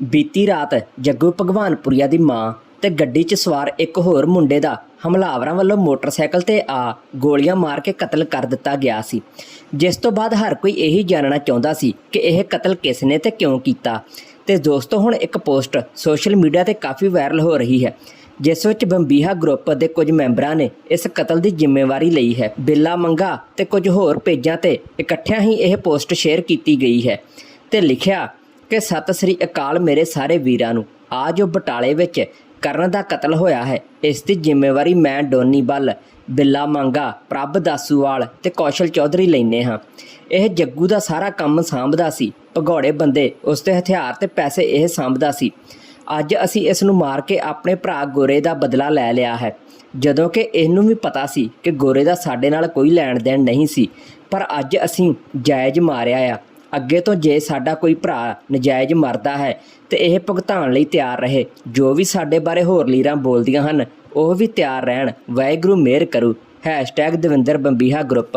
ਬੀਤੀ ਰਾਤ ਜੱਗੂ ਭਗਵਾਨਪੁਰੀਆ ਦੀ ਮਾਂ ਤੇ ਗੱਡੀ 'ਚ ਸਵਾਰ ਇੱਕ ਹੋਰ ਮੁੰਡੇ ਦਾ ਹਮਲਾਵਰਾਂ ਵੱਲੋਂ ਮੋਟਰਸਾਈਕਲ ਤੇ ਆ ਗੋਲੀਆਂ ਮਾਰ ਕੇ ਕਤਲ ਕਰ ਦਿੱਤਾ ਗਿਆ ਸੀ। ਜਿਸ ਤੋਂ ਬਾਅਦ ਹਰ ਕੋਈ ਇਹੀ ਜਾਣਨਾ ਚਾਹੁੰਦਾ ਸੀ ਕਿ ਇਹ ਕਤਲ ਕਿਸ ਨੇ ਤੇ ਕਿਉਂ ਕੀਤਾ। ਤੇ ਦੋਸਤੋ, ਹੁਣ ਇੱਕ ਪੋਸਟ ਸੋਸ਼ਲ ਮੀਡੀਆ ਤੇ ਕਾਫੀ ਵਾਇਰਲ ਹੋ ਰਹੀ ਹੈ, ਜਿਸ ਵਿੱਚ ਬੰਬੀਹਾ ਗਰੁੱਪ ਦੇ ਕੁਝ ਮੈਂਬਰਾਂ ਨੇ ਇਸ ਕਤਲ ਦੀ ਜ਼ਿੰਮੇਵਾਰੀ ਲਈ ਹੈ। ਬਿੱਲਾ ਮੰਗਾ ਤੇ ਕੁਝ ਹੋਰ ਪੇਜਾਂ ਤੇ ਇਕੱਠਿਆਂ ਹੀ ਇਹ ਪੋਸਟ ਸ਼ੇਅਰ ਕੀਤੀ ਗਈ ਹੈ ਤੇ ਲਿਖਿਆ ਕਿ ਸਤਿ ਸ੍ਰੀ ਅਕਾਲ ਮੇਰੇ ਸਾਰੇ ਵੀਰਾਂ ਨੂੰ। ਆ ਜੋ ਬਟਾਲੇ ਵਿੱਚ ਕਰਨ ਦਾ ਕਤਲ ਹੋਇਆ ਹੈ। ਇਸ ਦੀ ਜ਼ਿੰਮੇਵਾਰੀ ਮੈਂ ਡੋਨੀ ਬੱਲ ਬਿੱਲਾ ਮੰਗਾ, ਪ੍ਰਭ ਦਾਸੂਵਾਲ ਤੇ ਕੌਸ਼ਲ ਚੌਧਰੀ ਲੈਨੇ ਹਾਂ। ਇਹ ਜੱਗੂ ਦਾ ਸਾਰਾ ਕੰਮ ਸਾਂਭਦਾ ਸੀ। ਭਗੌੜੇ ਬੰਦੇ, ਉਸ ਦੇ ਹਥਿਆਰ ਤੇ ਪੈਸੇ ਇਹ ਸਾਂਭਦਾ ਸੀ। ਅੱਜ ਅਸੀਂ ਇਸ ਨੂੰ ਮਾਰ ਕੇ ਆਪਣੇ ਭਰਾ ਗੋਰੇ ਦਾ ਬਦਲਾ ਲੈ ਲਿਆ ਹੈ। ਜਦੋਂ ਕਿ ਇਹਨੂੰ ਵੀ ਪਤਾ ਸੀ ਕਿ ਗੋਰੇ ਦਾ ਸਾਡੇ ਨਾਲ ਕੋਈ ਲੈਣ ਦੇਣ ਨਹੀਂ ਸੀ। ਪਰ ਅੱਜ ਅਸੀਂ ਜਾਇਜ਼ ਮਾਰਿਆ ਆ। ਅੱਗੇ ਤੋਂ ਜੇ ਸਾਡਾ ਕੋਈ ਭਰਾ ਨਜਾਇਜ਼ ਮਰਦਾ ਹੈ ਤੇ ਇਹ ਭੁਗਤਾਨ ਲਈ ਤਿਆਰ ਰਹੇ, ਜੋ ਵੀ ਸਾਡੇ ਬਾਰੇ ਹੋਰ ਲੀਰਾਂ ਬੋਲਦੀਆਂ ਹਨ, ਉਹ ਵੀ ਤਿਆਰ ਰਹਿਣ, ਵਾਹਿਗੁਰੂ ਮਿਹਰ ਕਰੂ ਦਵਿੰਦਰ ਬੰਬੀਹਾ ਗਰੁੱਪ